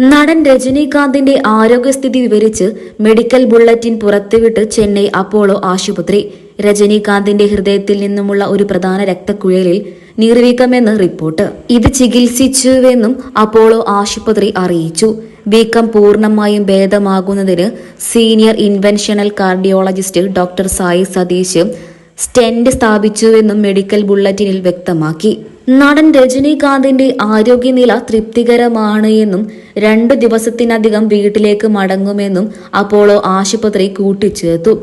നടൻ രജനീകാന്തിന്റെ ആരോഗ്യസ്ഥിതി വിവരിച്ച് മെഡിക്കൽ ബുള്ളറ്റിൻ പുറത്തുവിട്ട് ചെന്നൈ അപ്പോളോ ആശുപത്രി. രജനീകാന്തിന്റെ ഹൃദയത്തിൽ നിന്നുമുള്ള ഒരു പ്രധാന രക്തക്കുഴലിൽ നീർവീക്കമെന്ന് റിപ്പോർട്ട്. ഇത് ചികിത്സിച്ചുവെന്നും അപ്പോളോ ആശുപത്രി അറിയിച്ചു. വീക്കം പൂർണമായും ഭേദമാകുന്നതിന് senior interventional cardiologist doctor Sai Satheesh stent സ്ഥാപിച്ചുവെന്നും medical ബുള്ളറ്റിനിൽ വ്യക്തമാക്കി. നടൻ രജനീകാന്തിന്റെ ആരോഗ്യനില തൃപ്തികരമാണ് എന്നും രണ്ടു ദിവസത്തിനധികം വീട്ടിലേക്ക് മടങ്ങുമെന്നും അപ്പോളോ ആശുപത്രി കൂട്ടിച്ചേർത്തു.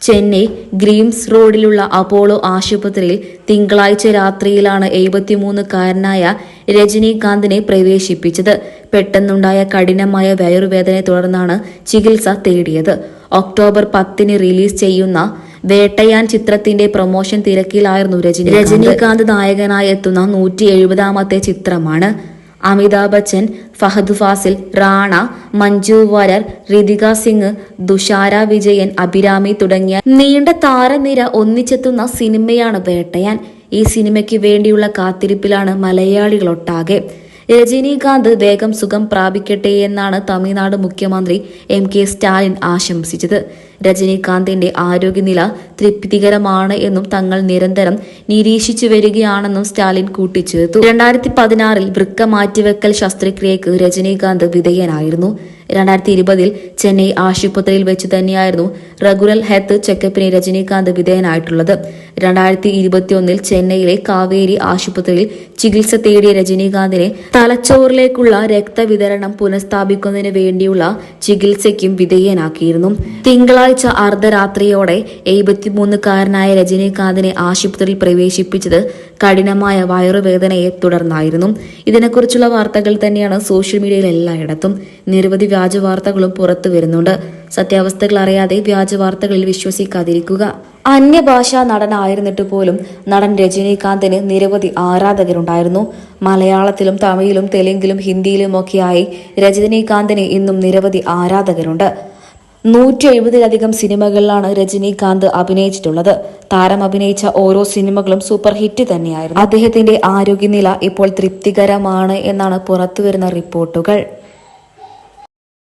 ചെന്നൈ ഗ്രീംസ് റോഡിലുള്ള അപ്പോളോ ആശുപത്രിയിൽ തിങ്കളാഴ്ച രാത്രിയിലാണ് എഴുപത്തിമൂന്നുകാരനായ രജനീകാന്തിനെ പ്രവേശിപ്പിച്ചത്. പെട്ടെന്നുണ്ടായ കഠിനമായ വയറുവേദനയെ തുടർന്നാണ് ചികിത്സ തേടിയത്. ഒക്ടോബർ പത്തിന് റിലീസ് ചെയ്യുന്ന വേട്ടയാൻ ചിത്രത്തിന്റെ പ്രൊമോഷൻ തിരക്കിലായിരുന്നു രജനി രജനീകാന്ത് നായകനായി എത്തുന്ന നൂറ്റി എഴുപതാമത്തെ ചിത്രമാണ് അമിതാഭ് ബച്ചൻ ഫഹദ് ഫാസിൽ റാണ മഞ്ജു വാര്യർ ഋതിക സിംഗ് ദുഷാര വിജയൻ അഭിരാമി തുടങ്ങിയ നീണ്ട താരനിര ഒന്നിച്ചെത്തുന്ന സിനിമയാണ് വേട്ടയാൻ. ഈ സിനിമയ്ക്ക് വേണ്ടിയുള്ള കാത്തിരിപ്പിലാണ് മലയാളികളൊട്ടാകെ. രജനീകാന്ത് വേഗം സുഖം പ്രാപിക്കട്ടെ എന്നാണ് തമിഴ്നാട് മുഖ്യമന്ത്രി എം കെ സ്റ്റാലിൻ ആശംസിച്ചത്. രജനീകാന്തിന്റെ ആരോഗ്യനില തൃപ്തികരമാണ് എന്നും തങ്ങൾ നിരന്തരം നിരീക്ഷിച്ചു വരികയാണെന്നും സ്റ്റാലിൻ കൂട്ടിച്ചേർത്തു. രണ്ടായിരത്തി പതിനാറിൽ വൃക്ക മാറ്റിവെക്കൽ ശസ്ത്രക്രിയക്ക് രജനീകാന്ത് വിധേയനായിരുന്നു. രണ്ടായിരത്തി ഇരുപതിൽ ചെന്നൈ ആശുപത്രിയിൽ വെച്ച് തന്നെയായിരുന്നു റെഗുലർ ഹെൽത്ത് ചെക്കപ്പിന് രജനീകാന്ത് വിധേയനായിട്ടുള്ളത്. രണ്ടായിരത്തി ഇരുപത്തിയൊന്നിൽ ചെന്നൈയിലെ കാവേരി ആശുപത്രിയിൽ ചികിത്സ തേടിയ രജനീകാന്തിനെ തലച്ചോറിലേക്കുള്ള രക്തവിതരണം പുനഃസ്ഥാപിക്കുന്നതിന് വേണ്ടിയുള്ള ചികിത്സയ്ക്കും വിധേയനാക്കിയിരുന്നു. തിങ്കളാഴ്ച അർദ്ധരാത്രിയോടെ എഴുപത്തിമൂന്നുകാരനായ രജനീകാന്തിനെ ആശുപത്രിയിൽ പ്രവേശിപ്പിച്ചത് കഠിനമായ വയറുവേദനയെ തുടർന്നായിരുന്നു. ഇതിനെക്കുറിച്ചുള്ള വാർത്തകൾ തന്നെയാണ് സോഷ്യൽ മീഡിയയിൽ എല്ലായിടത്തും. നിരവധി വ്യാജ വാർത്തകളും പുറത്തു വരുന്നുണ്ട്. സത്യാവസ്ഥകൾ അറിയാതെ വ്യാജ വാർത്തകളിൽ വിശ്വസിക്കാതിരിക്കുക. അന്യഭാഷാ നടനായിരുന്നിട്ട് പോലും നടൻ രജനീകാന്തിന് നിരവധി ആരാധകരുണ്ടായിരുന്നു. മലയാളത്തിലും തമിഴിലും തെലുങ്കിലും ഹിന്ദിയിലുമൊക്കെയായി രജനീകാന്തിന് ഇന്നും നിരവധി ആരാധകരുണ്ട്. നൂറ്റി എഴുപതിലധികം സിനിമകളിലാണ് രജനീകാന്ത് അഭിനയിച്ചിട്ടുള്ളത്. താരം അഭിനയിച്ച ഓരോ സിനിമകളും സൂപ്പർ ഹിറ്റ് തന്നെയായിരുന്നു. അദ്ദേഹത്തിന്റെ ആരോഗ്യനില ഇപ്പോൾ തൃപ്തികരമാണ് എന്നാണ് പുറത്തുവരുന്ന റിപ്പോർട്ടുകൾ.